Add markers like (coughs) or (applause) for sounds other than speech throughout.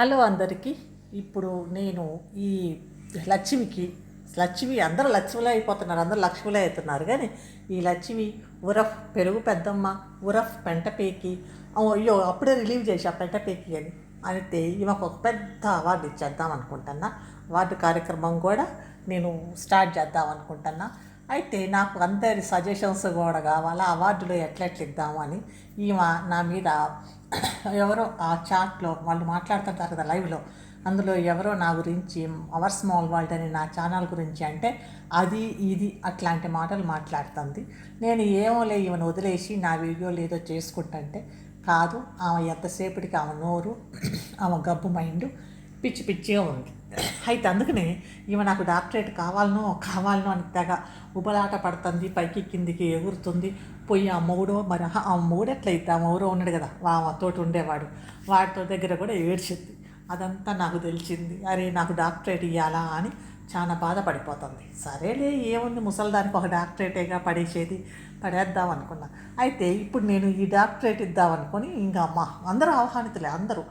Hello అందరికీ. ఇప్పుడు నేను ఈ లక్ష్మికి లక్ష్మి అందరూ లక్ష్మిలే అయిపోతున్నారు అందరూ లక్ష్మిలే అవుతున్నారు. కానీ ఈ లక్ష్మి ఉరఫ్ పెరుగు పెద్దమ్మ ఉరఫ్ పెంటపేకి అయ్యో అప్పుడే రిలీవ్ చేశా పెంటపేకి అని. అయితే ఈమెకు ఒక పెద్ద అవార్డు ఇచ్చేద్దాం అనుకుంటున్నా. అవార్డు కార్యక్రమం కూడా నేను స్టార్ట్ చేద్దాం అనుకుంటున్నా. అయితే నాకు అందరి సజెషన్స్ కూడా కావాలా అవార్డులు ఎట్లెట్లు ఇద్దాము అని. ఈమె నా మీద ఎవరో ఆ చాట్లో వాళ్ళు మాట్లాడుతుంటారు కదా లైవ్లో అందులో ఎవరో నా గురించి అవర్ స్మాల్ వరల్డ్ అని నా ఛానల్ గురించి అంటే అది ఇది అట్లాంటి మాటలు మాట్లాడుతుంది. నేను ఏమో లే ఈమెను వదిలేసి నా వీడియోలు ఏదో చేసుకుంటుంటే కాదు ఆమె ఎంతసేపటికి ఆమె నోరు ఆమె గబ్బు మైండ్ పిచ్చి పిచ్చిగా ఉంది. అయితే అందుకనే ఈమె నాకు డాక్టరేట్ కావాలనో కావాలనో అని తెగ ఉబలాట పడుతుంది పైకి కిందికి ఎగురుతుంది పోయి ఆ మొగుడో మరి ఆ మొగుడు ఎట్లయితే ఆ మొగుడు ఉన్నాడు కదా వా తోటి ఉండేవాడు. వాడితో దగ్గర కూడా ఏడ్చింది. అదంతా నాకు తెలిసింది. అరే నాకు డాక్టరేట్ ఇవ్వాలా అని చాలా బాధపడిపోతుంది. సరేలే ఏముంది ముసలిదానికి ఒక డాక్టరేటేగా పడేసేది పడేద్దాం అనుకున్నా. అయితే ఇప్పుడు నేను ఈ డాక్టరేట్ ఇద్దాం అనుకుని ఇంకా అమ్మ అందరూ ఆహ్వానితులే అందరూ.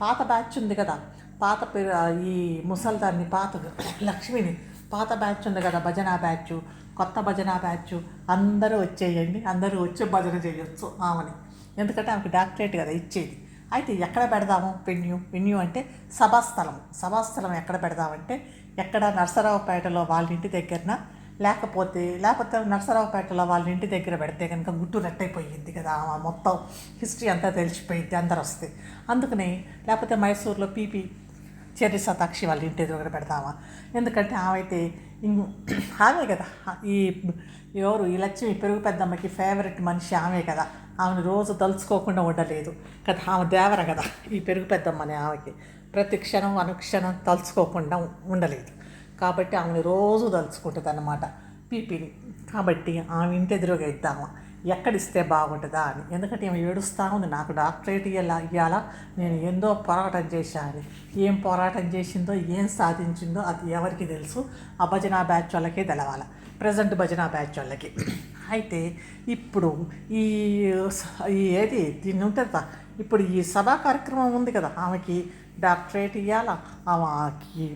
పాత బ్యాచ్ ఉంది కదా పాత పేరు ఈ ముసల్దాన్ని పాత లక్ష్మిని పాత బ్యాచ్ ఉంది కదా భజన బ్యాచ్ కొత్త భజన బ్యాచ్ అందరూ వచ్చేయండి అందరూ వచ్చి భజన చేయొచ్చు ఆమెని. ఎందుకంటే ఆమెకు డాక్టరేట్ కదా ఇచ్చేది. అయితే ఎక్కడ పెడదాము వెన్యూ? వెన్యూ అంటే సభాస్థలం. సభాస్థలం ఎక్కడ పెడదామంటే ఎక్కడ నరసరావుపేటలో వాళ్ళ ఇంటి దగ్గరన లేకపోతే లేకపోతే నరసరావుపేటలో వాళ్ళ ఇంటి దగ్గర పెడితే కనుక గుట్టు రెట్టయిపోయింది కదా మొత్తం. హిస్టరీ అంతా తెలిసిపోయింది అందరు వస్తే అందుకని లేకపోతే మైసూర్లో పీపీ చెర్రి సతాక్షి వాళ్ళ ఇంటి దగ్గర పెడతామా ఎందుకంటే ఆమె అయితే ఇం- ఆమె కదా. ఈ ఎవరు? ఈ లక్ష్మి పెరుగు పెద్దమ్మకి ఫేవరెట్ మనిషి ఆమె కదా. ఆమెను రోజు తలుచుకోకుండా ఉండలేదు కదా. ఆమె దేవర కదా. ఈ పెరుగు పెద్దమ్మని ఆమెకి ప్రతి క్షణం అనుక్షణం తలుచుకోకుండా ఉండలేదు. కాబట్టి ఆమెను రోజు తలుచుకుంటుంది అన్నమాట పీపీని. కాబట్టి ఆమె ఇంటి ఎదురుగా ఇద్దామా? ఎక్కడిస్తే బాగుంటుందా అని. ఎందుకంటే ఏమో ఏడుస్తూ ఉంది నాకు డాక్టరేట్ ఇవ్వాలా ఇవ్వాలా నేను ఎంతో పోరాటం చేశాను. ఏం పోరాటం చేసిందో ఏం సాధించిందో అది ఎవరికి తెలుసు. ఆ భజన బ్యాచ్ వాళ్ళకే తెలవాలి ప్రజెంట్ భజన బ్యాచ్ వాళ్ళకి. అయితే ఇప్పుడు ఈ ఏది దీన్ని ఉంటుందా ఇప్పుడు ఈ సభా కార్యక్రమం ఉంది కదా ఆమెకి డాక్టరేట్ ఇవ్వాలా ఆమెకి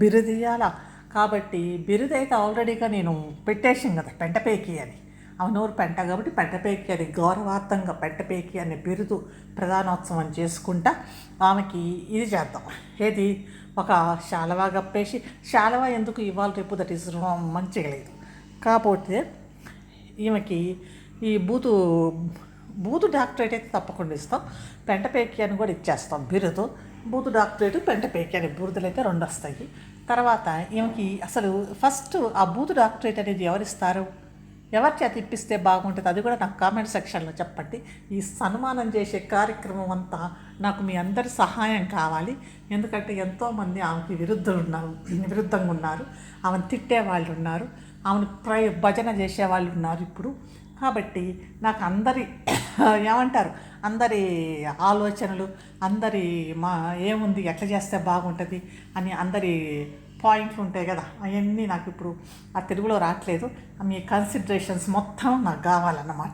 బిరుదు ఇవ్వాలా కాబట్టి బిరుదైతే ఆల్రెడీగా నేను పెట్టేసాను కదా పెంటపేకి అని. అవనూరు నోరు పెంట కాబట్టి పెంటపేకి అని గౌరవార్థంగా పెంటపేకి అనే బిరుదు ప్రధానోత్సవం చేసుకుంటా ఆమెకి ఇది చేద్దాం. ఏది? ఒక శాలవా కప్పేసి శాలవా ఎందుకు ఇవాళ రేపు? దట్ ఈస్ మంచిగా లేదు. కాకపోతే ఈమెకి ఈ బూతు బూతు డాక్టరేట్ అయితే తప్పకుండా ఇస్తాం. పెంటపేకి అని కూడా ఇచ్చేస్తాం బిరుదు. బూతు డాక్టరేట్ పెంటపేకి అనే బిరుదులు అయితే రెండు వస్తాయి. తర్వాత ఈమెకి అసలు ఫస్ట్ ఆ బూతు డాక్టరేట్ అనేది ఎవరిస్తారు? ఎవరి చేత ఇప్పిస్తే బాగుంటుంది? అది కూడా నాకు కామెంట్ సెక్షన్లో చెప్పండి. ఈ సన్మానం చేసే కార్యక్రమం అంతా నాకు మీ అందరి సహాయం కావాలి. ఎందుకంటే ఎంతోమంది ఆమెకి విరుద్ధులు ఉన్నారు విరుద్ధంగా ఉన్నారు. ఆమెను తిట్టే వాళ్ళు ఉన్నారు. ఆమెను ప్రై భజన చేసే వాళ్ళు ఉన్నారు ఇప్పుడు. కాబట్టి నాకు అందరి (coughs) ఏమంటారు? అందరి ఆలోచనలు అందరి మా ఏముంది ఎట్లా చేస్తే బాగుంటుంది అని అందరి పాయింట్లు ఉంటాయి కదా అవన్నీ నాకు ఇప్పుడు ఆ తెలుగులో రావట్లేదు మీ కన్సిడరేషన్స్ మొత్తం నాకు కావాలన్నమాట.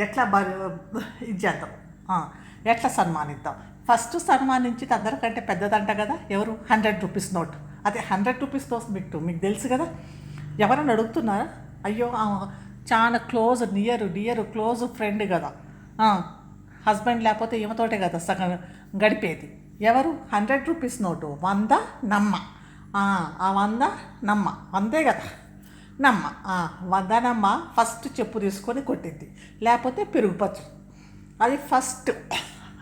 ఎట్లా బ ఇది చేద్దాం. ఎట్లా సన్మానిద్దాం? ఫస్ట్ సన్మానించి అందరికంటే పెద్దదంట కదా ఎవరు? హండ్రెడ్ రూపీస్ నోట్ అదే హండ్రెడ్ రూపీస్ నోట్ మీకు మీకు తెలుసు కదా? ఎవరైనా అడుగుతున్నారా? అయ్యో చాలా close near dear close friend కదా. హస్బెండ్ లేకపోతే ఈమెతోటే కదా సగం గడిపేది. ఎవరు? హండ్రెడ్ రూపీస్ నోటు వంద నమ్మ. ఆ, వంద నమ్మ. వందే కదా. నమ్మ. ఆ, వంద నమ్మ ఫస్ట్ చెప్పు తీసుకొని కొట్టింది లేకపోతే పెరుగుపచ్చు. అది ఫస్ట్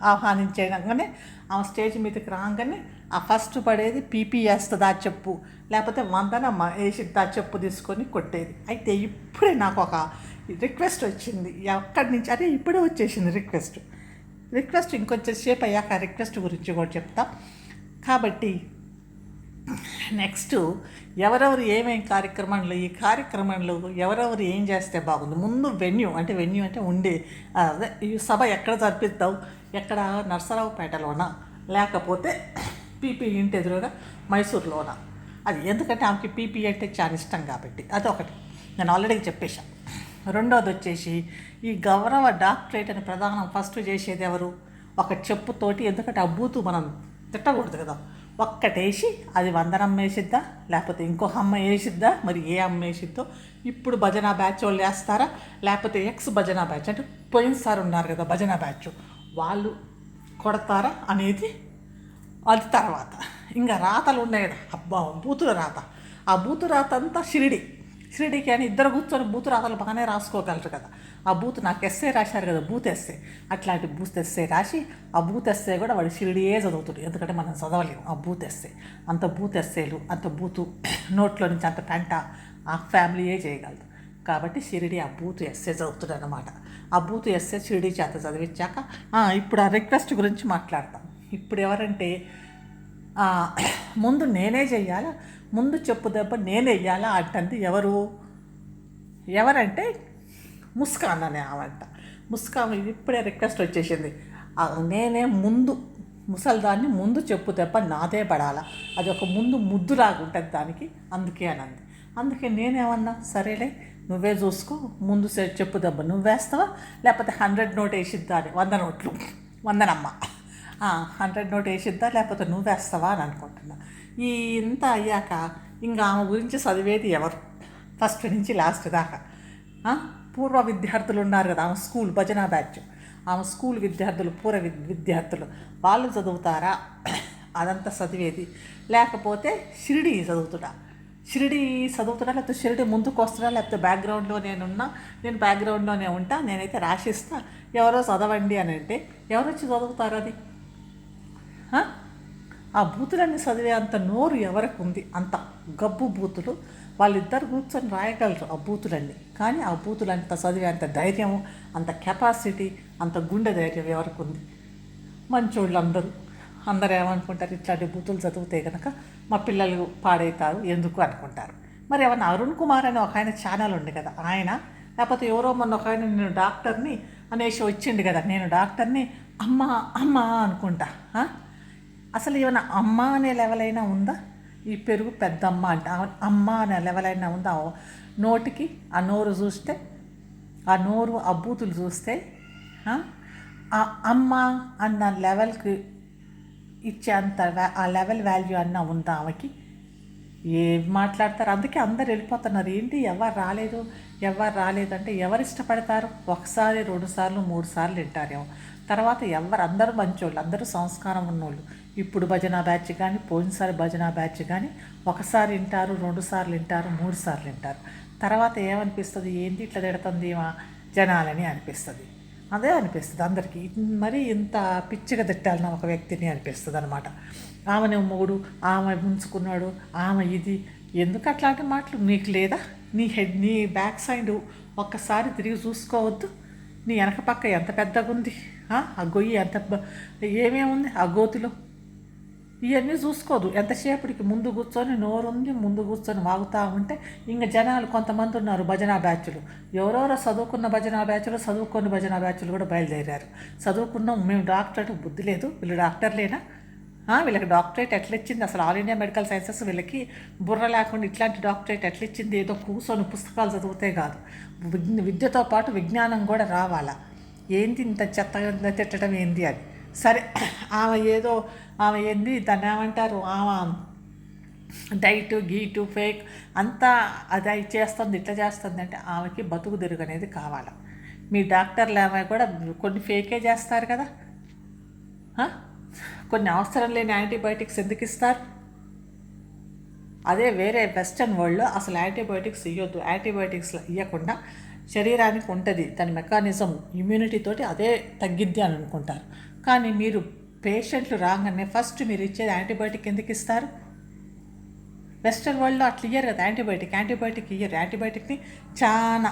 ఆహ్వానించగానే ఆ స్టేజ్ మీదకి రాగానే ఆ ఫస్ట్ పడేది పీపీ వేస్తుంది ఆ చెప్పు. లేకపోతే వందనమ్మ వేసి ఆ చెప్పు తీసుకొని కొట్టేది. అయితే ఇప్పుడే నాకు ఒక రిక్వెస్ట్ వచ్చింది. ఎక్కడి నుంచి? అరే ఇప్పుడే వచ్చేసింది రిక్వెస్ట్ రిక్వెస్ట్ ఇంకొంచెం సేపు అయ్యాక రిక్వెస్ట్ గురించి కూడా చెప్తా. కాబట్టి నెక్స్ట్ ఎవరెవరు ఏమేమి కార్యక్రమాలు ఈ కార్యక్రమంలో ఎవరెవరు ఏం చేస్తే బాగుంది? ముందు వెన్యూ అంటే వెన్యూ అంటే ఉండే అదే ఈ సభ ఎక్కడ జరిపిస్తావు ఎక్కడ? నర్సరావుపేటలోనా? లేకపోతే పీపీ ఇంటి ఎదురుగా మైసూర్లోనా? అది ఎందుకంటే ఆమెకి పీపీ అంటే చాలా ఇష్టం కాబట్టి. అదొకటి. నేను ఆల్రెడీ చెప్పేశాను రెండోది వచ్చేసి ఈ గౌరవ డాక్టరేట్ అని ప్రధానం ఫస్ట్ చేసేది ఎవరు? ఒక చెప్పుతోటి ఎందుకంటే ఆ బూతు మనం తిట్టకూడదు కదా. ఒక్కటేసి అది వందనమ్మ వేసిద్దా? లేకపోతే ఇంకొక అమ్మ వేసిద్దా? మరి ఏ అమ్మ వేసిద్దో? ఇప్పుడు భజన బ్యాచ్ వాళ్ళు వేస్తారా? లేకపోతే ఎక్స్ భజన బ్యాచ్? అంటే పోయినసారి ఉన్నారు కదా భజన బ్యాచ్. వాళ్ళు కొడతారా అనేది అది తర్వాత. ఇంకా రాతలు ఉన్నాయి కదా. అబ్బా బూతుల రాత. ఆ బూతు రాత అంతా షిరిడి. షిరిడికి అని ఇద్దరు కూర్చొని బూతు రాతలు బాగానే రాసుకోగలరు కదా. ఆ బూత్ నాకు ఎస్సే రాశారు కదా బూత్ ఎస్సే అట్లాంటి బూత్ ఎస్సే రాసి ఆ బూత్ ఎస్సే కూడా వాడు షిరిడియే చదువుతాడు. ఎందుకంటే మనం చదవలేము ఆ బూత్ ఎస్సే అంత బూత్ ఎస్సేలు అంత బూతు (clears throat) నోట్లో నుంచి అంత పెంట ఆ ఫ్యామిలీయే చేయగలదు. కాబట్టి షిరిడి ఆ బూత్ ఎస్సే చదువుతాడు అనమాట ఆ బూత్ ఎస్సే షిరిడి చేత చదివించాక ఇప్పుడు ఆ రిక్వెస్ట్ గురించి మాట్లాడతాం. ఇప్పుడు ఎవరంటే (clears throat) ముందు నేనే చెయ్యాలా? ముందు చెప్పు దెబ్బ నేనే వెయ్యాలా అంటుంది ఎవరు? ఎవరంటే ముస్కాన్ అనే ఆమంట ముస్కాన్ ఇప్పుడే రిక్వెస్ట్ వచ్చేసింది. నేనే ముందు ముసల్దాన్ని ముందు చెప్పు దెబ్బ నాదే పడాలా. అది ఒక ముందు ముద్దులాగా ఉంటుంది దానికి. అందుకే అనంది. అందుకే నేనేమన్నా సరేలే నువ్వే చూసుకో ముందు చెప్పు దెబ్బ నువ్వేస్తావా లేకపోతే హండ్రెడ్ నోట్ వేసిద్దా అని వంద నోట్లు. వందనమ్మ. హండ్రెడ్ నోట్ వేసిద్దా? లేకపోతే నువ్వేస్తావా అని అనుకుంటున్నా. ఈ ఇంత అయ్యాక ఇంకా ఆమె గురించి చదివేది ఎవరు? ఫస్ట్ నుంచి లాస్ట్ దాకా. పూర్వ విద్యార్థులు ఉన్నారు కదా ఆమె స్కూల్ భజన బ్యాచ్. ఆమె స్కూల్ విద్యార్థులు పూర్వ విద్యార్థులు. వాళ్ళు చదువుతారా? అదంతా చదివేది. లేకపోతే షిరిడి చదువుతుడా? షిరిడి చదువుతున్నా లేకపోతే షిరిడి ముందుకు వస్తున్నా లేకపోతే బ్యాక్గ్రౌండ్లో నేనున్నా నేను బ్యాక్గ్రౌండ్లోనే ఉంటా నేనైతే రాసిస్తా. ఎవరో చదవండి అని అంటే ఎవరు వచ్చి చదువుతారు అది? ఆ బూతులన్నీ చదివే అంత నోరు ఎవరికి ఉంది? అంత గబ్బు బూతులు. వాళ్ళిద్దరు కూర్చొని రాయగలరు ఆ బూతులన్నీ. కానీ ఆ బూతులు అంత చదివే అంత ధైర్యం అంత కెపాసిటీ అంత గుండె ధైర్యం ఎవరికి ఉంది? మంచోళ్ళు అందరూ అందరూ ఏమనుకుంటారు? ఇట్లాంటి బూతులు చదివితే కనుక మా పిల్లలు పాడైతారు ఎందుకు అనుకుంటారు? మరి ఏమన్నా అరుణ్ కుమార్ అనే ఒక ఆయన ఛానల్ ఉంది కదా ఆయన లేకపోతే ఎవరో మొన్న ఒక ఆయన నేను డాక్టర్ని అనేసి వచ్చిండు కదా నేను డాక్టర్ని అమ్మ అమ్మ అనుకుంటా. అసలు ఏమైనా అమ్మ అనే లెవెల్ అయినా ఉందా? ఈ పెరుగు పెద్దమ్మ అంట. అమ్మ అని లెవెల్ అయినా ఉందా నోటికి. ఆ నోరు చూస్తే ఆ నోరు ఆ బూతులు చూస్తే ఆ? అమ్మ అన్న లెవెల్కి ఇచ్చే అంత ఆ లెవెల్ వాల్యూ అన్న ఉందా ఆమెకి? ఏం మాట్లాడతారు? అందుకే అందరు వెళ్ళిపోతున్నారు. ఏంటి? ఎవరు రాలేదు? ఎవరు రాలేదు అంటే ఎవరు ఇష్టపడతారు? ఒకసారి రెండు సార్లు మూడు సార్లు వింటారేమో. తర్వాత ఎవరు? అందరూ మంచోళ్ళు. అందరూ సంస్కారం ఉన్నోళ్ళు. ఇప్పుడు భజన బ్యాచ్ కానీ పోయినసారి భజన బ్యాచ్ కానీ ఒకసారి వింటారు రెండు సార్లు వింటారు మూడు సార్లు వింటారు. తర్వాత ఏమనిపిస్తుంది? ఏంటి ఇట్లా తిడుతుంది ఏమా జనాలని అనిపిస్తుంది. అదే అనిపిస్తుంది అందరికీ. మరి ఇంత పిచ్చిగా తిట్టాలన్న ఒక వ్యక్తిని అనిపిస్తుంది అనమాట ఆమెను మూడు ఆమె ఉంచుకున్నాడు ఆమె ఇది. ఎందుకు అట్లాంటి మాటలు? నీకు లేదా? నీ హెడ్ నీ బ్యాక్ సైడ్ ఒక్కసారి తిరిగి చూసుకోవద్దు. నీ వెనక పక్క ఎంత పెద్దగా ఉంది ఆ? గొయ్యి ఎంత ఏమేముంది? ఆ గోతిలో? ఇవన్నీ చూసుకోదు. ఎంతసేపటికి ముందు కూర్చొని నోరుంది ముందు కూర్చొని వాగుతూ ఉంటే ఇంకా జనాలు కొంతమంది ఉన్నారు భజనా బ్యాచ్లు. ఎవరెవరో చదువుకున్న భజనా బ్యాచ్లు చదువుకొని భజనా బ్యాచ్లు కూడా బయలుదేరారు. చదువుకున్నాం మేము డాక్టర్ బుద్ధి లేదు. వీళ్ళు డాక్టర్లేనా? వీళ్ళకి డాక్టరేట్ ఎట్లా ఇచ్చింది అసలు ఆల్ ఇండియా మెడికల్ సైన్సెస్ వీళ్ళకి బుర్ర లేకుండా ఇట్లాంటి డాక్టరేట్ ఎట్లా ఇచ్చింది ఏదో కూర్చొని పుస్తకాలు చదివితే కాదు. విద్యతో పాటు విజ్ఞానం కూడా రావాలా? ఏంటి ఇంత చెత్త తిట్టడం ఏంది అని. సరే ఆమె ఏదో ఆమె ఎన్ని దాన్ని ఏమంటారు? ఆమె డైటు గీటు ఫేక్ అంతా అది చేస్తుంది ఇట్లా చేస్తుంది అంటే ఆమెకి బతుకు తిరుగు అనేది కావాలి. మీ డాక్టర్లు ఆమె కూడా కొన్ని ఫేకే చేస్తారు కదా? కొన్ని అవసరం లేని యాంటీబయాటిక్స్ ఎందుకు ఇస్తారు? అదే వేరే వెస్టర్న్ వరల్డ్లో అసలు యాంటీబయాటిక్స్ ఇవ్వద్దు యాంటీబయాటిక్స్ ఇవ్వకుండా శరీరానికి ఉంటుంది దాని మెకానిజం ఇమ్యూనిటీతోటి అదే తగ్గిద్ది అని అనుకుంటారు. కానీ మీరు పేషెంట్లు రాగానే ఫస్ట్ మీరు ఇచ్చేది యాంటీబయాటిక్ ఎందుకు ఇస్తారు? వెస్టర్న్ వరల్డ్లో అట్లా ఇయ్యరు కదా యాంటీబయాటిక్ యాంటీబయాటిక్ ఇయ్యరు. యాంటీబయాటిక్ని చాలా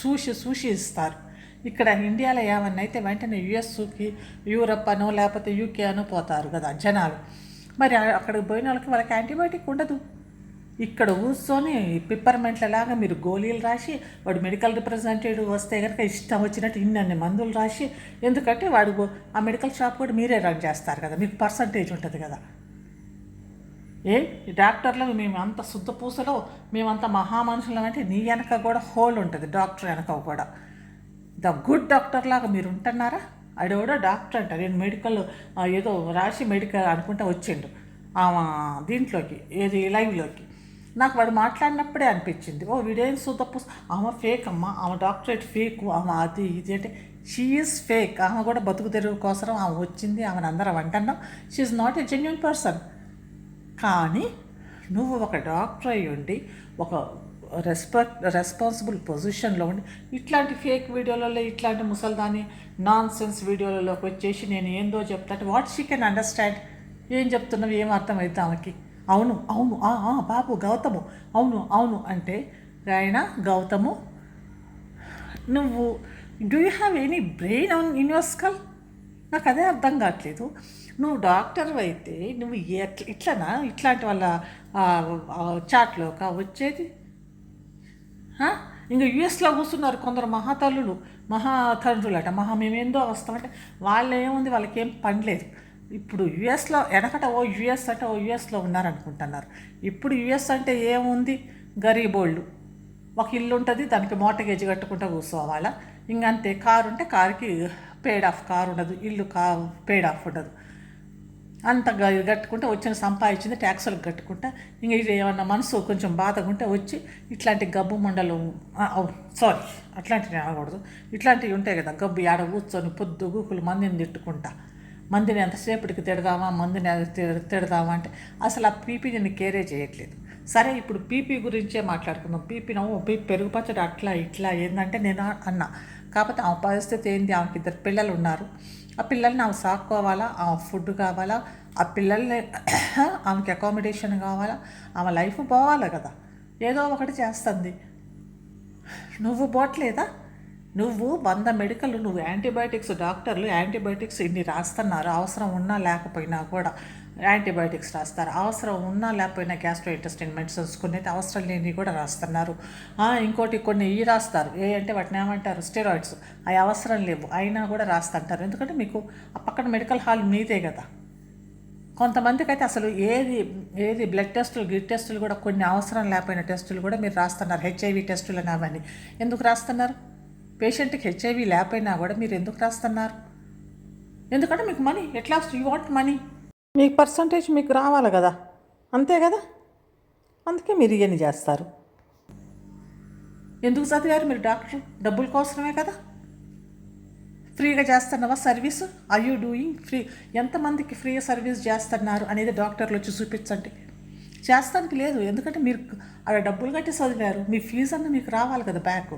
చూసి చూసి ఇస్తారు. ఇక్కడ ఇండియాలో ఏమన్నా అయితే వెంటనే యుఎస్కి యూరప్ అనో లేకపోతే యూకే అనో పోతారు కదా జనాలు. మరి అక్కడికి పోయిన వాళ్ళకి వాళ్ళకి యాంటీబయాటిక్ ఉండదు. ఇక్కడ కూర్చొని పిప్పర్మెంట్ల లాగా మీరు గోళీలు రాసి వాడు మెడికల్ రిప్రజెంటేటివ్ వస్తే కనుక ఇష్టం వచ్చినట్టు ఇన్ని అన్ని మందులు రాసి ఎందుకంటే వాడు ఆ మెడికల్ షాప్ కూడా మీరే రన్ చేస్తారు కదా మీకు పర్సంటేజ్ ఉంటుంది కదా. ఏ? ఈ డాక్టర్లు మేము అంత శుద్ధ పూసలో మేమంత మహామనుషులం అంటే నీ వెనక కూడా హోల్ ఉంటుంది డాక్టర్ వెనక కూడా. ద గుడ్ డాక్టర్ లాగా మీరు ఉంటున్నారా? ఆడెవడో డాక్టర్ అంట నేను మెడికల్ ఏదో రాసి మెడికల్ అనుకుంటా వచ్చిండు. దీంట్లోకి ఏది లైవ్లోకి నాకు వాడు మాట్లాడినప్పుడే అనిపించింది. ఓ వీడేం సుతప్పు ఆమె ఫేక్ అమ్మ. ఆమె డాక్టరేట్ ఫేక్ ఆమె అది ఇది అంటే షీఈస్ ఫేక్ ఆమె కూడా బతుకు తెరువు కోసం ఆమె వచ్చింది ఆమెను అందరం అంటున్నాం. She's not a genuine person కానీ నువ్వు ఒక డాక్టర్ అయి ఉండి ఒక రెస్పెక్ట్ రెస్పాన్సిబుల్ పొజిషన్లో ఉండి ఇట్లాంటి ఫేక్ వీడియోలలో ఇట్లాంటి ముసల్దాని నాన్ సెన్స్ వీడియోలలోకి వచ్చేసి నేను ఏందో చెప్తా వాట్ షీ కెన్ అండర్స్టాండ్ ఏం చెప్తున్నావు? ఏం అర్థమవుతుంది ఆమెకి? అవును అవును బాబు గౌతము. అవును అవును అంటే రాయణ గౌతము నువ్వు do you have any brain on in your skull నాకు అదే అర్థం కావట్లేదు. నువ్వు డాక్టర్ అయితే నువ్వు ఎట్లా ఇట్లనా? ఇట్లాంటి వాళ్ళ చాట్లోక వచ్చేది? ఇంకా యుఎస్లో కూర్చున్నారు కొందరు మహాతల్లులు మహాతండ్రులట మహా మేమేందో వస్తామంటే వాళ్ళు ఏముంది వాళ్ళకి ఏం పని లేదు. ఇప్పుడు యుఎస్లో వెనకట ఓ యుఎస్ అంటే ఓ యుఎస్లో ఉన్నారనుకుంటున్నారు. ఇప్పుడు యుఎస్ అంటే ఏముంది? గరీబోళ్ళు ఒక ఇల్లు ఉంటుంది దానికి మోటగేజ్ కట్టుకుంటూ కూర్చోవాలా? ఇంకంతే కారు ఉంటే కారుకి పేడ్ ఆఫ్ కారు ఉండదు ఇల్లు కా పేడ్ ఆఫ్ ఉండదు. అంత గ- కట్టుకుంటే వచ్చిన సంపాదించింది ట్యాక్సులకు కట్టుకుంటా ఇంకా ఇది ఏమన్నా మనసు కొంచెం బాధగా ఉంటే వచ్చి ఇట్లాంటి గబ్బు మండలు సారీ అట్లాంటివి అనకూడదు ఇట్లాంటివి ఉంటాయి కదా గబ్బు ఆడ కూర్చొని పొద్దు గూకులు మందిని తిట్టుకుంటా. మందిని ఎంతసేపటికి తిడదామా? మందుని తిడదామా అంటే అసలు ఆ పీపీని కేరే చేయట్లేదు. సరే ఇప్పుడు పీపీ గురించే మాట్లాడుకుందాం. పీపీ నవ్వు పీపీ పెరుగుపచ్చడి అట్లా ఇట్లా ఏంటంటే నేను అన్నా. కాకపోతే ఆమె పరిస్థితి ఏంది? ఆమెకి ఇద్దరు పిల్లలు ఉన్నారు. ఆ పిల్లల్ని ఆమె సాక్కోవాలా? ఆమె ఫుడ్ కావాలా? ఆ పిల్లల్ని (clears throat) ఆమెకి అకామిడేషన్ కావాలా? ఆమె లైఫ్ పోవాలా కదా? ఏదో ఒకటి చేస్తుంది. నువ్వు పోవట్లేదా? నువ్వు వంద మెడికల్ నువ్వు యాంటీబయాటిక్స్ డాక్టర్లు యాంటీబయాటిక్స్ ఇన్ని రాస్తున్నారు. అవసరం ఉన్నా లేకపోయినా కూడా యాంటీబయాటిక్స్ రాస్తారు. అవసరం ఉన్నా లేకపోయినా గ్యాస్ట్రో ఇంటెస్టైన్ మెడిసిన్స్ కొన్ని అయితే అవసరం లేని కూడా రాస్తున్నారు. ఇంకోటి కొన్ని ఇవి రాస్తారు. ఏ అంటే వాటిని ఏమంటారు? స్టెరాయిడ్స్. అవి అవసరం లేవు. అయినా కూడా రాస్తుంటారు. ఎందుకంటే మీకు ఆ పక్కన మెడికల్ హాల్ మీదే కదా. కొంతమందికి అయితే అసలు ఏది ఏది బ్లడ్ టెస్టులు గిడ్ టెస్టులు కూడా కొన్ని అవసరం లేకపోయిన టెస్టులు కూడా మీరు రాస్తున్నారు. హెచ్ఐవి టెస్టులు అని అవన్నీ ఎందుకు రాస్తున్నారు? పేషెంట్కి హెచ్ఐవి లేకపోయినా కూడా మీరు ఎందుకు రాస్తున్నారు? ఎందుకంటే మీకు మనీ. ఎట్లా యూ వాంట్ మనీ మీకు పర్సంటేజ్ మీకు రావాలి కదా. అంతే కదా? అందుకే మీరు ఇవన్నీ చేస్తారు. ఎందుకు చదివారు మీరు డాక్టర్? డబ్బుల కోసమే కదా? ఫ్రీగా చేస్తున్నావా service? Are you doing free ఎంతమందికి ఫ్రీ సర్వీస్ చేస్తున్నారు అనేది డాక్టర్లు వచ్చి చూపించండి. చేస్తానికి లేదు. ఎందుకంటే మీరు అక్కడ డబ్బులు కట్టి చదివారు. మీ ఫీజు అన్న మీకు రావాలి కదా బ్యాక్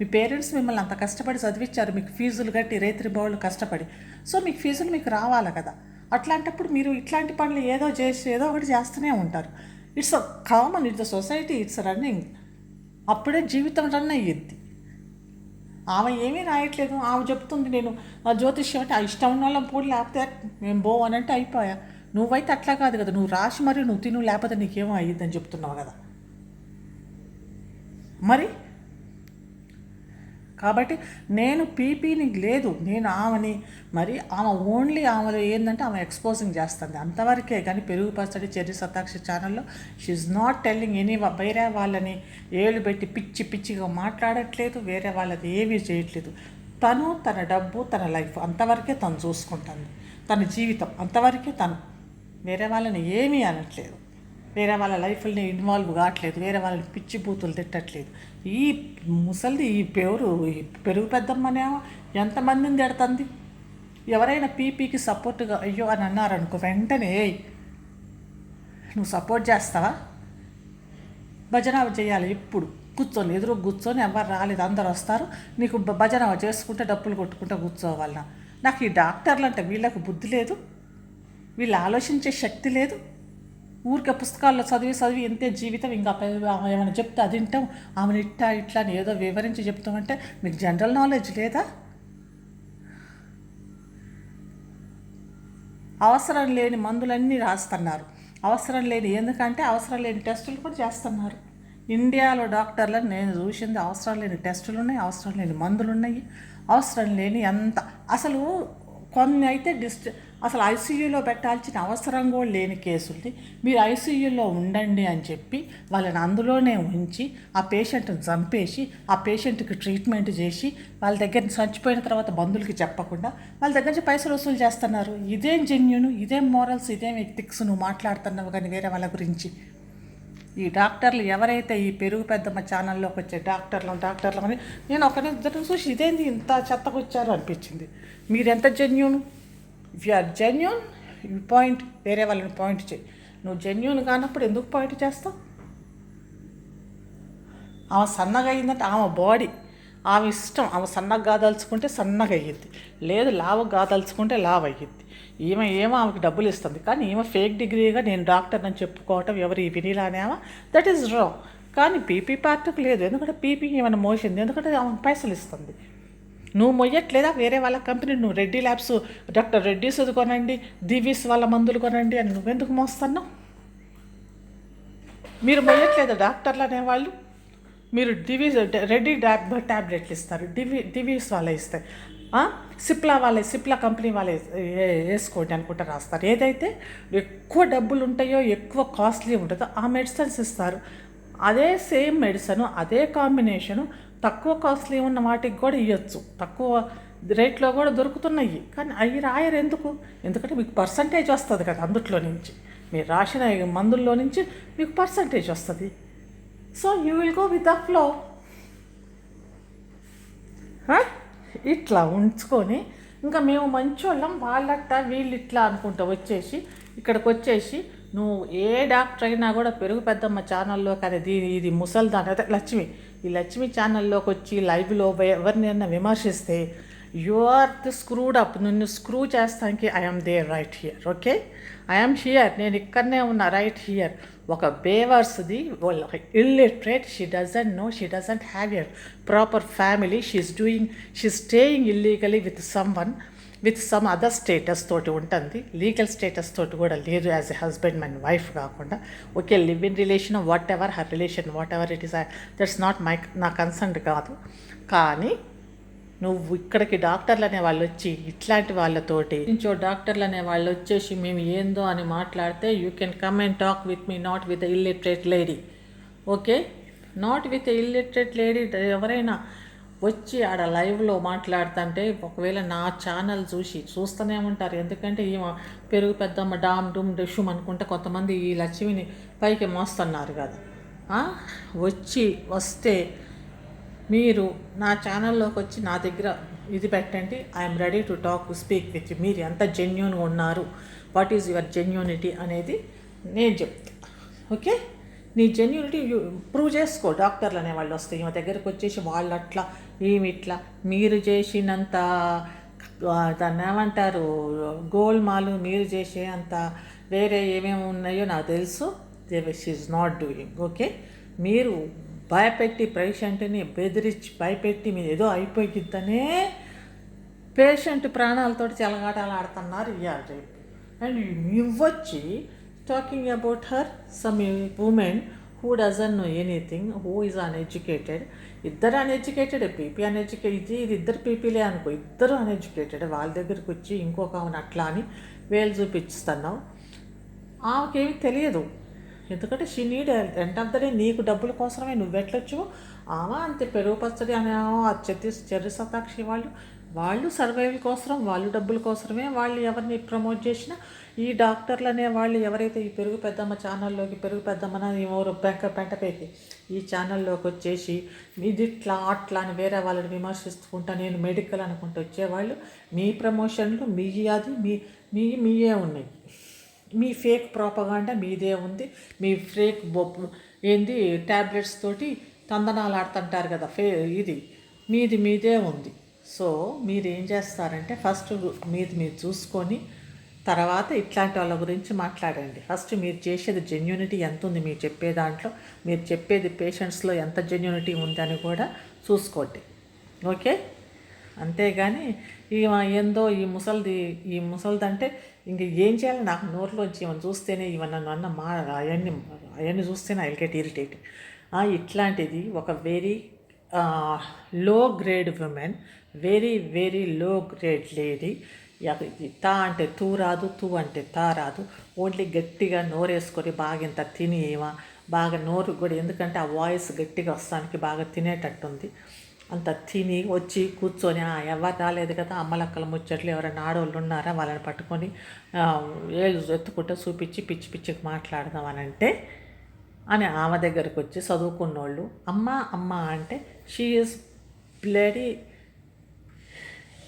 మీ పేరెంట్స్ మిమ్మల్ని అంత కష్టపడి చదివించారు మీకు ఫీజులు కట్టి రేత్రి బౌళ్ళు కష్టపడి. సో మీకు ఫీజులు మీకు రావాలి కదా? అట్లాంటప్పుడు మీరు ఇట్లాంటి పనులు ఏదో చేసి ఏదో ఒకటి చేస్తూనే ఉంటారు. It's a common it's the society it's running అప్పుడే జీవితం రన్ అయ్యిద్ది. ఆమె ఏమీ రాయట్లేదు. ఆమె చెప్తుంది నేను ఆ జ్యోతిష్యం అంటే ఆ ఇష్టం ఉన్న వాళ్ళం పూడి లేకపోతే మేము బో అని అంటే అయిపోయా. నువ్వైతే అట్లా కాదు కదా. నువ్వు రాసి మరి నువ్వు తిను లేకపోతే నీకేమో అయ్యిద్దని చెప్తున్నావు కదా. మరి? కాబట్టి నేను పీపీని లేదు నేను ఆమెని మరి ఆమె ఓన్లీ ఆమెలో ఏంటంటే ఆమె ఎక్స్పోజింగ్ చేస్తుంది. అంతవరకే కానీ పెరుగు పచ్చడి చెర్రి సతాక్షి ఛానల్లో షీఈ్ నాట్ టెల్లింగ్ ఎనీ వేరే వాళ్ళని ఏళ్ళు పెట్టి పిచ్చి పిచ్చిగా మాట్లాడట్లేదు వేరే వాళ్ళది ఏమీ చేయట్లేదు. తను తన డబ్బు తన లైఫ్ అంతవరకే తను చూసుకుంటుంది. తన జీవితం అంతవరకే తను. వేరే వాళ్ళని ఏమీ అనట్లేదు. వేరే వాళ్ళ లైఫ్ని ఇన్వాల్వ్ కావట్లేదు వేరే వాళ్ళని పిచ్చి బూతులు తిట్టట్లేదు. ఈ ముసలిది ఈ పేరు ఈ పెరుగు పెద్దమ్మనేమో ఎంతమందిని తిడుతుంది? ఎవరైనా పీపీకి సపోర్ట్గా అయ్యో అని అన్నారనుకో వెంటనే నువ్వు సపోర్ట్ చేస్తావా? భజన చేయాలి ఇప్పుడు కూర్చొని ఎదురు కూర్చొని ఎవరు రాలేదు అందరు వస్తారు. నీకు భజన చేసుకుంటే డబ్బులు కొట్టుకుంటే కూర్చోవాలన్నా నాకు ఈ డాక్టర్లు అంటే వీళ్ళకు బుద్ధి లేదు. వీళ్ళు ఆలోచించే శక్తి లేదు. ఊరికే పుస్తకాల్లో చదివి చదివి ఇంతే జీవితం ఇంకా ఆమె ఏమైనా చెప్తే అది వింటాం. ఆమెను ఇట్టా ఇట్లా అని ఏదో వివరించి చెప్తామంటే మీకు జనరల్ నాలెడ్జ్ లేదా? అవసరం లేని మందులన్నీ రాస్తున్నారు. అవసరం లేని ఎందుకంటే అవసరం లేని టెస్టులు కూడా చేస్తున్నారు. ఇండియాలో డాక్టర్లను నేను చూసింది అవసరం లేని టెస్టులు ఉన్నాయి అవసరం లేని మందులు ఉన్నాయి అవసరం లేని ఎంత అసలు కొన్ని అయితే డిస్ట్ అసలు ఐసీయూలో పెట్టాల్సిన అవసరం కూడా లేని కేసుల్ని మీరు ఐసీయూలో ఉండండి అని చెప్పి వాళ్ళని అందులోనే ఉంచి ఆ పేషెంట్ని చంపేసి ఆ పేషెంట్కి ట్రీట్మెంట్ చేసి వాళ్ళ దగ్గర చచ్చిపోయిన తర్వాత బంధువులకి చెప్పకుండా వాళ్ళ దగ్గర నుంచి పైసలు వసూలు చేస్తున్నారు. ఇదేం జెన్యును ఇదేం మోరల్స్ ఇదేం ఎథిక్స్ నువ్వు మాట్లాడుతున్నావు కానీ వేరే వాళ్ళ గురించి? ఈ డాక్టర్లు ఎవరైతే ఈ పెరుగు పెద్దమ్మ ఛానల్లోకి వచ్చే డాక్టర్లు డాక్టర్లు అని నేను ఒకరి ఇద్దరు చూసి ఇదేంది ఇంత చెత్తకొచ్చారు అనిపించింది. మీరు ఎంత genuine if you are genuine you point వేరే వాళ్ళని పాయింట్ చేయి. నువ్వు జెన్యున్ కానప్పుడు ఎందుకు పాయింట్ చేస్తావు? ఆమె సన్నగా అయిందంటే ఆమె బాడీ ఆమె ఇష్టం. ఆమె సన్నగా కాదలుచుకుంటే సన్నగా అయ్యిద్ది. లేదు లావు కాదలుచుకుంటే లావ్ అయ్యిద్ది ఈమె ఏమో ఆమెకి డబ్బులు ఇస్తుంది. కానీ ఈమె ఫేక్ డిగ్రీగా నేను డాక్టర్ అని చెప్పుకోవటం ఎవరు ఈ వినిలానేమో దట్ ఈస్ రాంగ్ కానీ పీపీ పార్టీకి లేదు. ఎందుకంటే పీపీ ఏమైనా మోసింది? ఎందుకంటే ఆమె పైసలు ఇస్తుంది. నువ్వు మొయ్యట్లేదా? వేరే వాళ్ళ కంపెనీ నువ్వు రెడ్డి ల్యాబ్స్ డాక్టర్ రెడ్డిస్ కొనండి దివీస్ వాళ్ళ మందులు కొనండి అని నువ్వెందుకు మోస్తున్నావు? మీరు మొయ్యట్లేదా డాక్టర్లు అనేవాళ్ళు? మీరు డివీస్ రెడ్డి ట్యాబ్లెట్లు ఇస్తారు. డివి డివీస్ వాళ్ళే ఇస్తాయి. సిప్లా వాళ్ళే సిప్లా కంపెనీ వాళ్ళే వేసుకోండి అనుకుంటా రాస్తారు. ఏదైతే ఎక్కువ డబ్బులు ఉంటాయో ఎక్కువ కాస్ట్లీ ఉంటుందో ఆ మెడిసిన్స్ ఇస్తారు. అదే సేమ్ మెడిసిన్ అదే కాంబినేషను తక్కువ కాస్ట్లీ ఉన్న వాటికి కూడా ఇవ్వచ్చు తక్కువ రేట్లో కూడా దొరుకుతున్నాయి. కానీ అవి రాయరు ఎందుకు? ఎందుకంటే మీకు పర్సంటేజ్ వస్తుంది కదా అందుట్లో నుంచి. మీరు రాసిన మందుల్లో నుంచి మీకు పర్సంటేజ్ వస్తుంది. So you will go with the flow. ఇట్లా ఉంచుకొని ఇంకా మేము మంచోళ్ళం వాళ్ళట్ట వీళ్ళు ఇట్లా అనుకుంటా వచ్చేసి ఇక్కడికి వచ్చేసి నువ్వు ఏ డాక్టర్ అయినా కూడా పెరుగు పెద్దమ్మ ఛానల్లో కానీ దీని ఇది ముసల్దాన్ అదే లక్ష్మి ఈ లక్ష్మి ఛానల్లోకి వచ్చి లైవ్లో ఎవరినైనా విమర్శిస్తే you are the screwed up నిన్ను స్క్రూ చేస్తానికి I'm there right here okay I'm here నేను ఇక్కడనే ఉన్నా రైట్ హియర్ ఒక బేవర్స్ది ఒక illiterate she doesn't know she doesn't have a proper family she's doing she staying illegally with someone with some other status తోటి ఉంటుంది. Legal status తోటి కూడా లేదు as a husband and wife కాకుండా. Okay live in relation whatever her relation whatever it is that's not my నా concern కాదు. కానీ నువ్వు ఇక్కడికి డాక్టర్లు అనే వాళ్ళు వచ్చి ఇట్లాంటి వాళ్ళతోటి ఇంకో డాక్టర్లు అనే వాళ్ళు వచ్చేసి మేము ఏందో అని మాట్లాడితే you can come and talk with me not with illiterate lady okay not with illiterate lady ఎవరైనా వచ్చి ఆడ లైవ్లో మాట్లాడుతుంటే ఒకవేళ నా ఛానల్ చూసి చూస్తూనే ఉంటారు. ఎందుకంటే ఈ పెరుగు పెద్దమ్మ డామ్ డూమ్ డిషుమ్ అనుకుంటే కొంతమంది ఈ లక్ష్మిని పైకి మోస్తున్నారు కదా. వచ్చి వస్తే మీరు నా ఛానల్లోకి వచ్చి నా దగ్గర ఇది పెట్టండి. I'm ready to talk speak with మీరు ఎంత జెన్యున్గా ఉన్నారు? వాట్ ఈజ్ యువర్ జెన్యూనిటీ అనేది నేను చెప్తా. ఓకే నీ జెన్యూనిటీ ప్రూవ్ చేసుకో. డాక్టర్లు అనే వాళ్ళు వస్తే ఈమె దగ్గరకు వచ్చేసి వాళ్ళు అట్లా ఈమె ఇట్లా మీరు చేసినంత దాన్ని ఏమంటారు? గోల్మాలు మీరు చేసే అంత వేరే ఏమేమి ఉన్నాయో నాకు తెలుసు. They she's not doing okay మీరు భయపెట్టి పేషెంట్ని బెదిరించి భయపెట్టి మీరు ఏదో అయిపోయిద్దనే పేషెంట్ ప్రాణాలతోటి చెలగాటాలు ఆడుతున్నారు ఇవాళ రేపు. And ఇవ్వచ్చి talking about her some women who doesn't know anything who is uneducated ఇద్దరు అన్ఎడ్యుకేటెడ్ పీపీ అన్ఎడ్యుకేటెడ్ ఇది ఇది ఇద్దరు పీపీలే అనుకో ఇద్దరు అన్ఎడ్యుకేటెడ్ వాళ్ళ దగ్గరికి వచ్చి ఇంకొక అట్లా అని వేలు చూపిస్తున్నావు. ఆమెకేమి తెలియదు. ఎందుకంటే she need end of the day నీకు డబ్బుల కోసమే నువ్వెట్లొచ్చు ఆమె అంతే పెరుగు పచ్చడి అనే ఆ చెత్తి చెర్రి సతాక్షి వాళ్ళు వాళ్ళు సర్వైవల్ కోసం వాళ్ళు డబ్బుల కోసమే వాళ్ళు ఎవరిని ప్రమోట్ చేసినా ఈ డాక్టర్లు అనే వాళ్ళు ఎవరైతే ఈ పెరుగు పెద్దమ్మ ఛానల్లోకి పెరుగు పెద్దమ్మన ఎవరు పెంక పెంటపేకి ఈ ఛానల్లోకి వచ్చేసి ఇది ఇట్లా అట్లా అని వేరే వాళ్ళని విమర్శిస్తుంటా నేను మెడికల్ అనుకుంటూ వచ్చేవాళ్ళు మీ ప్రమోషన్లు మీ అది మీ మీ మీయే ఉన్నాయి. మీ ఫేక్ ప్రాపగాండా మీదే ఉంది. మీ ఫేక్ బొప్పు ఏంది ట్యాబ్లెట్స్ తోటి తందనాలు ఆడుతుంటారు కదా ఫే ఇది మీది మీదే ఉంది. సో మీరు ఏం చేస్తారంటే ఫస్ట్ మీది మీరు చూసుకొని తర్వాత ఇట్లాంటి వాళ్ళ గురించి మాట్లాడండి. ఫస్ట్ మీరు చేసేది జెన్యూనిటీ ఎంత ఉంది మీరు చెప్పే దాంట్లో మీరు చెప్పేది పేషెంట్స్లో ఎంత జెన్యూనిటీ ఉందని కూడా చూసుకోండి. ఓకే? అంతేగాని ఈ ఏందో ఈ ముసలిది ఈ ముసలిది అంటే ఇంక ఏం చేయాలి? నాకు నోట్లోంచి ఏమైనా చూస్తేనే ఇవన్నీ నన్ను అన్న మా అవన్నీ అవన్నీ చూస్తేనే ఐ గెట్ ఇరిటేట్ ఇట్లాంటిది ఒక very low grade women very very low grade lady తా అంటే తూ రాదు తూ అంటే తా రాదు. ఓన్లీ గట్టిగా నోరేసుకొని బాగా ఇంత తిని ఏమా బాగా నోరు కూడా ఎందుకంటే ఆ వాయిస్ గట్టిగా వస్తానికి బాగా తినేటట్టుంది. అంత తిని వచ్చి కూర్చొని "ఆ, ఎవరు రాలేదు కదా అమ్మలక్కల ముచ్చట్లు ఎవరైనా ఆడవాళ్ళు ఉన్నారా? వాళ్ళని పట్టుకొని ఏళ్ళు ఎత్తుకుంటే చూపించి పిచ్చి పిచ్చికి మాట్లాడదాం అని అంటే అని ఆమె దగ్గరకు వచ్చి చదువుకున్నోళ్ళు అమ్మ అమ్మ అంటే షీ ఈజ్ బ్లడీ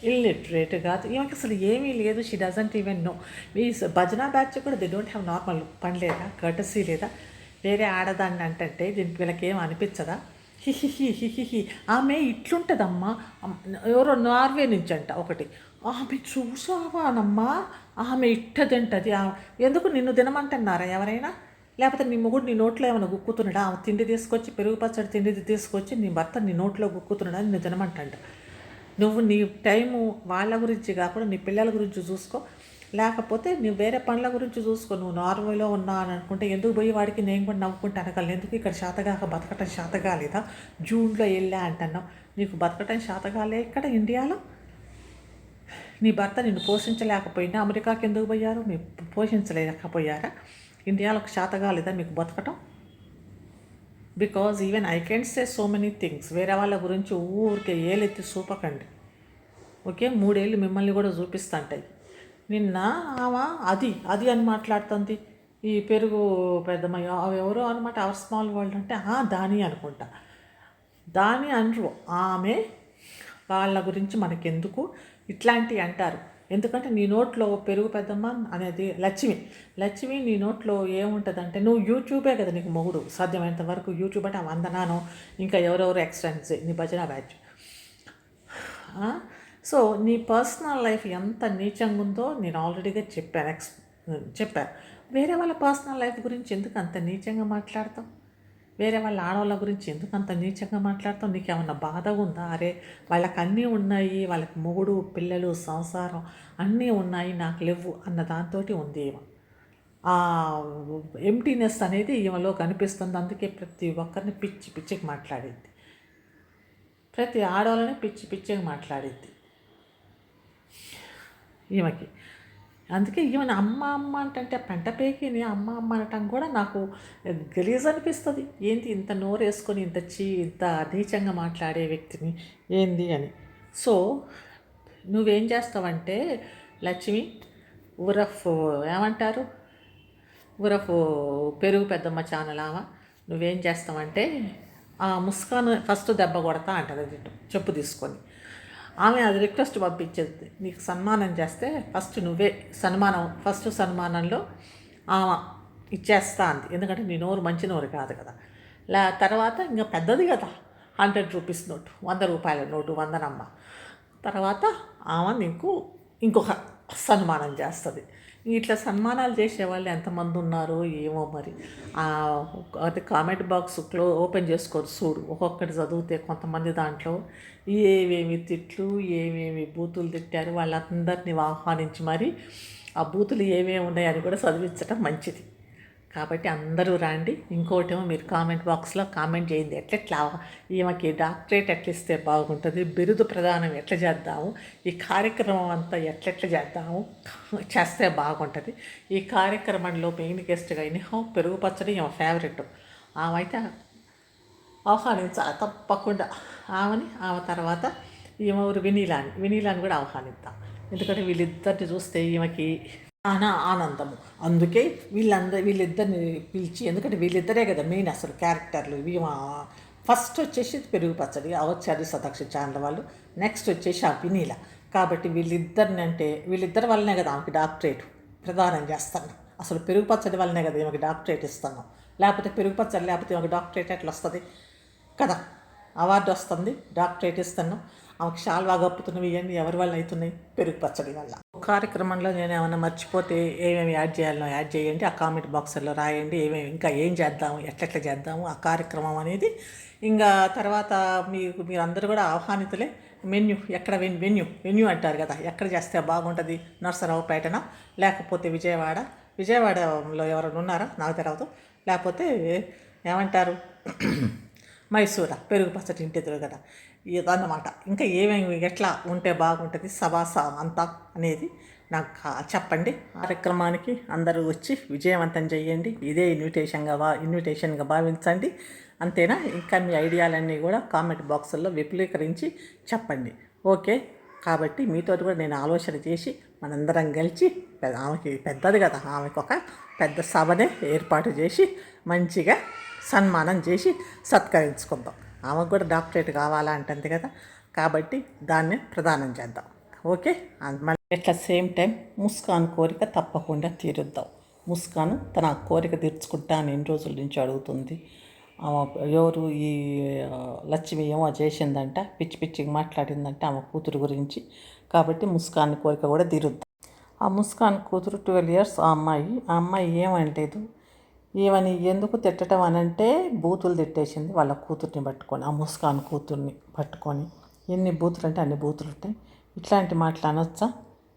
ఇల్లిటరేట్ కాదు. ఈమెకి అసలు ఏమీ లేదు. షీ డజంట్ ఈవెన్ నో ఈ భజన బ్యాచ్ కూడా ది డోంట్ హ్యావ్ నార్మల్ పని లేదా కర్టసీ లేదా వేరే ఆడదాన్ని అంటే దీనికి వీళ్ళకి ఏం అనిపించదా? హిహిహి హిహిహి ఆమె ఇట్లుంటుందమ్మా. ఎవరో నార్వే నుంచి అంట ఒకటి. ఆమె చూసావానమ్మా ఆమె ఇట్టదంటది. ఎందుకు నిన్ను తినమంటున్నారా ఎవరైనా? లేకపోతే నీ మొగుడు నీ నోట్లో ఏమైనా గుక్కుతున్నాడా? ఆమె తిండి తీసుకొచ్చి పెరుగు పచ్చడి తిండి తీసుకొచ్చి నీ భర్త నీ నోట్లో గుక్కుతున్నాడా? నిన్ను తినమంటాడు నువ్వు నీ టైము వాళ్ళ గురించి కాకుండా నీ పిల్లల గురించి చూసుకో. లేకపోతే నువ్వు వేరే పనుల గురించి చూసుకో నువ్వు నార్మల్గా ఉన్నా అని అనుకుంటే ఎందుకు పోయి వాడికి నేను కూడా నవ్వుకుంటే అనగలను. ఎందుకు ఇక్కడ శాతగాక బతకటం శాతగాలేదా జూన్లో వెళ్ళా అంటున్నావు. నీకు బతకటం శాతగాలే ఇక్కడ ఇండియాలో? నీ భర్త నిన్ను పోషించలేకపోయినా అమెరికాకి ఎందుకు పోయారు? మీరు పోషించలేకపోయారా? ఇండియాలోకి శాతగాలేదా మీకు బతకటం? Because even I can say so many things వేరే వాళ్ళ గురించి ఊరికే ఏలెత్తి చూపకండి ఓకే? మూడేళ్ళు మిమ్మల్ని కూడా చూపిస్తుంటాయి నిన్న ఆమె అది అది అని మాట్లాడుతుంది. ఈ పెరుగు పెద్దమ్మ ఎవరో అనమాట అవర్ స్మాల్ వరల్డ్ అంటే "ఆ, దాని అనుకుంటా. దాని అనరు ఆమె వాళ్ళ గురించి మనకెందుకు ఇట్లాంటివి అంటారు. ఎందుకంటే నీ నోట్లో పెరుగు పెద్దమ్మ అనేది లక్ష్మి. లక్ష్మి నీ నోట్లో ఏముంటుందంటే నువ్వు యూట్యూబే కదా నీకు మొగుడు. సాధ్యమైనంత వరకు యూట్యూబ్ అంటే వందనాను ఇంకా ఎవరెవరు ఎక్స్టెండ్స్ నీ భజన బ్యాచ్. సో నీ పర్సనల్ లైఫ్ ఎంత నీచంగా ఉందో నేను ఆల్రెడీగా చెప్పాను ఎక్స్ చెప్పాను. వేరే వాళ్ళ పర్సనల్ లైఫ్ గురించి ఎందుకు అంత నీచంగా మాట్లాడతావు? వేరే వాళ్ళ ఆడవాళ్ళ గురించి ఎందుకు అంత నీచంగా మాట్లాడతావు? నీకు ఏమన్నా బాధ ఉందా? అరే వాళ్ళకి అన్నీ ఉన్నాయి వాళ్ళకి మొగుడు పిల్లలు సంసారం అన్నీ ఉన్నాయి నాకు లేవు అన్న దాంతో ఉంది ఈమె. ఆ ఎంటీనెస్ అనేది ఈమెలో కనిపిస్తుంది. అందుకే ప్రతి ఒక్కరిని పిచ్చి పిచ్చికి మాట్లాడింది. ప్రతి ఆడవాళ్ళని పిచ్చి పిచ్చిగా మాట్లాడిద్ది ఈమెకి. అందుకే ఈమెను అమ్మ అమ్మ అంటే పెంట పేకిని అమ్మ అమ్మ అనటం కూడా నాకు గలీజ్ అనిపిస్తుంది. ఏంటి ఇంత నోరు వేసుకొని ఇంత చీ ఇంత నీచంగా మాట్లాడే వ్యక్తిని? ఏంది అని. సో నువ్వేం చేస్తావంటే లక్ష్మి ఉరఫ్ ఏమంటారు? ఉరఫ్ పెరుగు పెద్దమ్మ ఛానల్ ఆమె. నువ్వేం చేస్తావంటే ఆ ముస్కాన్ ఫస్ట్ దెబ్బ కొడతా అంటది చెప్పు తీసుకొని. ఆమె అది రిక్వెస్ట్ పంపించేది. నీకు సన్మానం చేస్తే ఫస్ట్ నువ్వే సన్మానం ఫస్ట్ సన్మానంలో ఆమె ఇచ్చేస్తా అంది ఎందుకంటే నీ నోరు మంచి నోరు కాదు కదా. లా తర్వాత ఇంకా పెద్దది కదా. హండ్రెడ్ రూపీస్ నోటు వంద రూపాయల నోటు వందనమ్మ. తర్వాత ఆమె నీకు ఇంకొక సన్మానం చేస్తుంది. ఇట్లా సన్మానాలు చేసేవాళ్ళు ఎంతమంది ఉన్నారో ఏమో మరి. అది కామెంట్ బాక్స్ క్లో ఓపెన్ చేసుకోరు చూడు. ఒక్కొక్కటి చదివితే కొంతమంది దాంట్లో ఏమేమి తిట్లు ఏమేమి బూతులు తిట్టారు వాళ్ళందరినీ ఆహ్వానించి మరి ఆ బూతులు ఏమేమి ఉన్నాయని కూడా చదివించడం మంచిది. కాబట్టి అందరూ రండి. ఇంకోటేమో మీరు కామెంట్ బాక్స్లో కామెంట్ చేయండి. ఎట్లెట్లా ఈమెకి డాక్టరేట్ ఎట్లా ఇస్తే బాగుంటుంది. బిరుదు ప్రదానం ఎట్లా చేద్దాము? ఈ కార్యక్రమం అంతా ఎట్లెట్లా చేద్దాము? చేస్తే బాగుంటుంది. ఈ కార్యక్రమంలో మెయిన్ గెస్ట్గా ఎనీహో పెరుగు పచ్చడి ఈమె ఫేవరెట్ ఆమె అయితే ఆహ్వానించాలి తప్పకుండా. ఆమెని ఆమె తర్వాత ఈమె ఊరు వినీలాని వినీలాని కూడా ఆహ్వానిద్దాం. ఎందుకంటే వీళ్ళిద్దరిని చూస్తే ఈమెకి చాలా ఆనందము. అందుకే వీళ్ళందరూ వీళ్ళిద్దరిని పిలిచి ఎందుకంటే వీళ్ళిద్దరే కదా మెయిన్ అసలు క్యారెక్టర్లు. ఈమె ఫస్ట్ వచ్చేసి పెరుగు పచ్చడి అవచ్చారి వచ్చారు ఛానల్ వాళ్ళు. నెక్స్ట్ వచ్చేసి ఆ వినీల. కాబట్టి వీళ్ళిద్దరిని అంటే వీళ్ళిద్దరి వల్లనే కదా ఆమెకి డాక్టరేట్ ప్రదానం చేస్తాను. అసలు పెరుగు పచ్చడి వల్లనే కదా ఈమెకి డాక్టరేట్ ఇస్తున్నాం లేకపోతే పెరుగు పచ్చడి లేకపోతే ఈమెకి డాక్టరేట్ ఎట్లా వస్తుంది కదా అవార్డు వస్తుంది డాక్టరేట్ ఇస్తాను. ఆమెకు షాల్వా గప్పుతున్నవి ఇవన్నీ ఎవరి వల్ల అవుతున్నాయి? పెరుగు పచ్చడి వల్ల. కార్యక్రమంలో నేను ఏమైనా మర్చిపోతే ఏమేమి యాడ్ చేయాలో యాడ్ చేయండి ఆ కామెంట్ బాక్స్లో రాయండి ఏమేమి ఇంకా ఏం చేద్దాము ఎట్లెట్లా చేద్దాము ఆ కార్యక్రమం అనేది ఇంకా తర్వాత మీకు మీరు అందరూ కూడా ఆహ్వానితులే. మెన్యూ ఎక్కడ వెన్ వెన్యూ వెన్యూ అంటారు కదా ఎక్కడ చేస్తే బాగుంటుంది? నరసరావుపేటన లేకపోతే విజయవాడ విజయవాడలో ఎవరైనా ఉన్నారా? నాకు తర్వాత లేకపోతే ఏమంటారు? (clears throat) మైసూరా పెరుగు పచ్చడి ఇంటి ఎదురు కదా ఇదన్నమాట. ఇంకా ఏమేమి ఎట్లా ఉంటే బాగుంటుంది సభాస అంతా అనేది నాకు చెప్పండి. కార్యక్రమానికి అందరూ వచ్చి విజయవంతం చేయండి. ఇదే ఇన్విటేషన్గా బా ఇన్విటేషన్గా భావించండి. అంతేనా? ఇంకా మీ ఐడియాలన్నీ కూడా కామెంట్ బాక్సుల్లో విపులీకరించి చెప్పండి. ఓకే? కాబట్టి మీతో కూడా నేను ఆలోచన చేసి మనందరం కలిసి పెద్ద ఆమెకి పెద్దది కదా ఆమెకు ఒక పెద్ద సభనే ఏర్పాటు చేసి మంచిగా సన్మానం చేసి సత్కరించుకుందాం. ఆమెకు కూడా డాక్టరేట్ కావాలా అంటుంది కదా. కాబట్టి దాన్ని ప్రదానం చేద్దాం. ఓకే? అండ్ మళ్ళీ ఎట్లా సేమ్ టైం ముస్కాన్ కోరిక తప్పకుండా తీరుద్దాం. ముస్కాను తన కోరిక తీర్చుకుంటా అని ఎన్ని రోజుల నుంచి అడుగుతుంది. ఆమె ఎవరు ఈ లక్ష్మి ఏమో చేసిందంట పిచ్చి పిచ్చిగా మాట్లాడిందంట ఆమె కూతురు గురించి. కాబట్టి ముస్కాన్ కోరిక కూడా తీరుద్దాం. ఆ ముస్కాన్ కూతురు ట్వెల్వ్ ఇయర్స్ ఆ అమ్మాయి ఆ అమ్మాయి ఏమంటలేదు ఈమెని ఎందుకు తిట్టడం అని అంటే బూతులు తిట్టేసింది వాళ్ళ కూతుర్ని పట్టుకొని ఆ ముస్కాన్ కూతుర్ని పట్టుకొని. ఎన్ని బూతులు అంటే అన్ని బూతులు ఉంటాయి. ఇట్లాంటి మాటలు అనొచ్చా?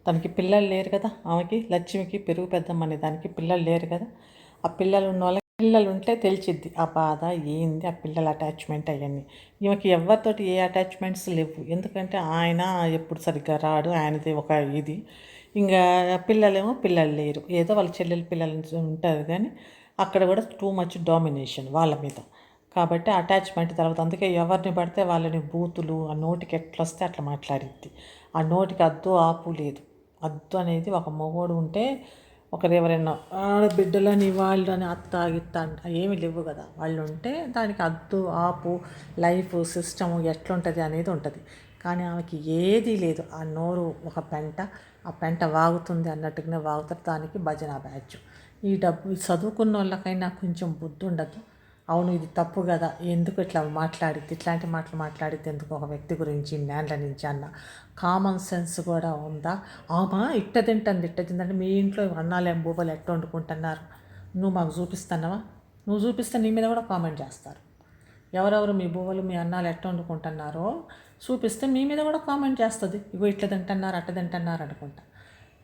తనకి పిల్లలు లేరు కదా ఆమెకి లక్ష్మికి పెరుగు పెద్దమ్మని దానికి పిల్లలు లేరు కదా. ఆ పిల్లలు ఉన్న వాళ్ళకి పిల్లలు ఉంటే తెలిసిద్ది ఆ బాధ ఏంది ఆ పిల్లల అటాచ్మెంట్ అవన్నీ. ఈమెకి ఎవరితోటి ఏ అటాచ్మెంట్స్ లేవు. ఎందుకంటే ఆయన ఎప్పుడు సరిగ్గా రాడు ఆయనది ఒక ఇది. ఇంకా పిల్లలేమో పిల్లలు లేరు. ఏదో వాళ్ళ చెల్లెలు పిల్లలు ఉంటుంది కానీ అక్కడ కూడా టూ మచ్ డామినేషన్ వాళ్ళ మీద. కాబట్టి అటాచ్మెంట్ తర్వాత అందుకే ఎవరిని పడితే వాళ్ళని బూతులు ఆ నోటికి ఎట్లా వస్తే అట్లా మాట్లాడిద్ది. ఆ నోటికి అద్దు ఆపు లేదు. అద్దు అనేది ఒక మొగోడు ఉంటే ఒకరు ఎవరైనా ఆడబిడ్డలని వాళ్ళు అని అత్త ఇత్త ఏమి లేవు కదా. వాళ్ళు ఉంటే దానికి అద్దు ఆపు లైఫ్ సిస్టము ఎట్లుంటుంది అనేది ఉంటుంది. కానీ ఆమెకి ఏదీ లేదు. ఆ నోరు ఒక పెంట ఆ పెంట వాగుతుంది అన్నట్టుగానే వాగుతారు. దానికి భజన బ్యాచ్. ఈ డబ్బు చదువుకున్న వాళ్ళకైనా కొంచెం బుద్ధి ఉండదు. అవును ఇది తప్పు కదా. ఎందుకు ఇట్లా మాట్లాడిద్ది? ఇట్లాంటి మాటలు మాట్లాడిద్ది ఎందుకు ఒక వ్యక్తి గురించి నేల నుంచి అన్న. కామన్ సెన్స్ కూడా ఉందా? ఆమా ఇట్ట తింటుంది ఇట్ట తిందంటే మీ ఇంట్లో అన్నాలేం బువ్వలు ఎట్ట వండుకుంటున్నారు? నువ్వు మాకు చూపిస్తున్నావా? నువ్వు చూపిస్తే నీ మీద కూడా కామెంట్ చేస్తారు. ఎవరెవరు మీ బువ్వలు మీ అన్నాలు ఎట్ట వండుకుంటున్నారో చూపిస్తే మీ మీద కూడా కామెంట్ చేస్తుంది. ఇగో ఇట్లా తింటున్నారు అట్ట తింటున్నారు అనుకుంటా.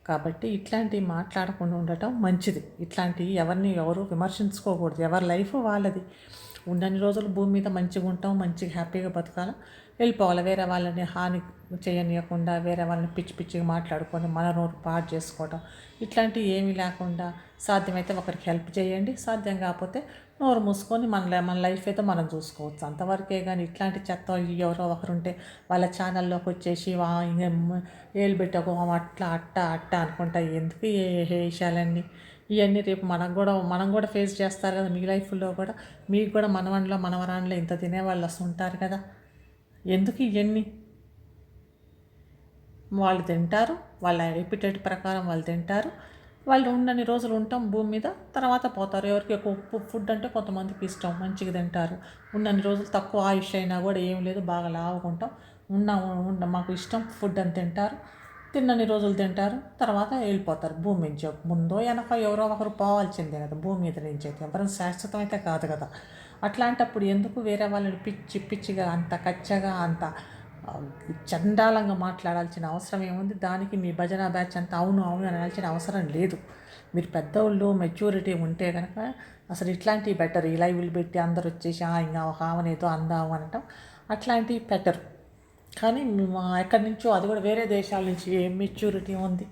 కాబట్టి ఇట్లాంటివి మాట్లాడకుండా ఉండటం మంచిది. ఇట్లాంటివి ఎవరిని ఎవరు విమర్శించుకోకూడదు. ఎవరి లైఫ్ వాళ్ళది. ఉన్నన్ని రోజులు భూమి మీద మంచిగా ఉంటాం మంచిగా హ్యాపీగా బతకాలి? వెళ్ళిపోవాలి. వేరే వాళ్ళని హాని చేయనీయకుండా వేరే వాళ్ళని పిచ్చి పిచ్చిగా మాట్లాడుకొని మన నోరు పాడు చేసుకోవడం ఇట్లాంటివి ఏమీ లేకుండా సాధ్యమైతే ఒకరికి హెల్ప్ చేయండి. సాధ్యం కాకపోతే నోరు మూసుకొని మన మన లైఫ్ అయితే మనం చూసుకోవచ్చు. అంతవరకే కానీ ఇట్లాంటి చెత్త ఎవరో ఒకరుంటే వాళ్ళ ఛానల్లోకి వచ్చేసి వా ఏలు పెట్టకు అట్లా అట్ట అట్ట అనుకుంటా ఎందుకు ఏ విషయాలన్నీ? ఇవన్నీ రేపు మనం కూడా మనం కూడా ఫేస్ చేస్తారు కదా మీ లైఫ్లో కూడా. మీకు కూడా మనవన్లో మనవరాన్లో ఇంత తినేవాళ్ళు వస్తుంటారు కదా. ఎందుకు ఇవన్నీ వాళ్ళు తింటారు వాళ్ళ ఎపిటెట్ ప్రకారం వాళ్ళు తింటారు. వాళ్ళు ఉన్నన్ని రోజులు ఉంటాం భూమి మీద తర్వాత పోతారు. ఎవరికి ఎక్కువ ఉప్పు ఫుడ్ అంటే కొంతమందికి ఇష్టం మంచిగా తింటారు. ఉన్నన్ని రోజులు తక్కువ ఆయుష్ అయినా కూడా ఏం లేదు బాగా లావుకుంటాం ఉన్న ఉన్న మాకు ఇష్టం ఫుడ్ అని తింటారు. తిన్నన్ని రోజులు తింటారు తర్వాత వెళ్ళిపోతారు. భూమి నుంచి ముందో వెనక ఎవరో ఒకరు పోవాల్సిందే కదా భూమి మీద నుంచి అయితే. ఎవరైనా శాశ్వతం అయితే కాదు కదా. అట్లాంటప్పుడు ఎందుకు వేరే వాళ్ళని పిచ్చి పిచ్చిగా అంత కచ్చగా అంత చండాలంగా మాట్లాడాల్సిన అవసరం ఏముంది? దానికి మీ భజన బ్యాచ్ అంతా అవును అవును అనాల్సిన అవసరం లేదు. మీరు పెద్దోళ్ళు మెచ్యూరిటీ ఉంటే కనుక అసలు ఇట్లాంటివి బెటర్. ఈ లైవ్లు పెట్టి అందరు వచ్చేసి "ఆ, ఇంకా ఒక ఆమెనేదో అందాము అనటం అట్లాంటివి బెటర్. కానీ మా ఎక్కడి నుంచో అది కూడా వేరే దేశాల నుంచి ఏం మెచ్యూరిటీ ఉంది?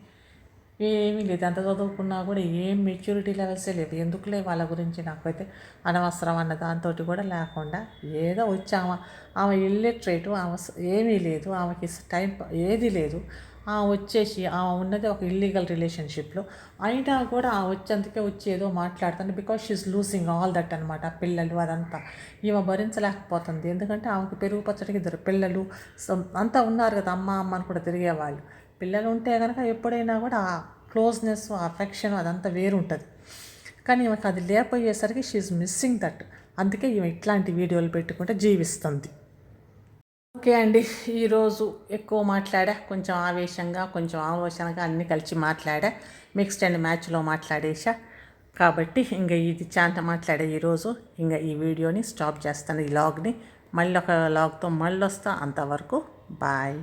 ఏమీ లేదు. ఎంత చదువుకున్నా కూడా ఏం మెచ్యూరిటీ లెవెల్సే లేదు ఎందుకులే వాళ్ళ గురించి నాకైతే అనవసరం అన్న దాంతో కూడా లేకుండా ఏదో వచ్చి ఆమె ఆమె ఇల్లిటరేటు ఆమె ఏమీ లేదు. ఆమెకి టైం ఏది లేదు. ఆమె వచ్చేసి ఆమె ఉన్నది ఒక ఇల్లీగల్ రిలేషన్షిప్లో అయినా కూడా ఆ వచ్చేందుకే వచ్చి ఏదో మాట్లాడుతుంది because she's losing all that అనమాట పిల్లలు అదంతా ఈమె భరించలేకపోతుంది. ఎందుకంటే ఆమెకు పెరుగు పచ్చడికి ఇద్దరు పిల్లలు అంతా ఉన్నారు కదా అమ్మ అమ్మ అని కూడా తిరిగేవాళ్ళు. పిల్లలు ఉంటే కనుక ఎప్పుడైనా కూడా ఆ క్లోజ్నెస్ అఫెక్షన్ అదంతా వేరు ఉంటుంది కానీ ఈమెకు అది లేకపోయేసరికి షీఈ్ మిస్సింగ్ దట్. అందుకే ఈమె ఇట్లాంటి వీడియోలు పెట్టుకుంటే జీవిస్తుంది. ఓకే అండి ఈరోజు ఎక్కువ మాట్లాడా కొంచెం ఆవేశంగా కొంచెం ఆలోచనగా అన్నీ కలిసి మాట్లాడా మిక్స్డ్ అండ్ మ్యాచ్లో మాట్లాడేసా కాబట్టి ఇంకా ఇది చాంత మాట్లాడే ఈరోజు ఇంకా ఈ వీడియోని స్టాప్ చేస్తాను ఈ లాగ్ని మళ్ళీ ఒక లాగ్తో మళ్ళీ వస్తా అంతవరకు బాయ్.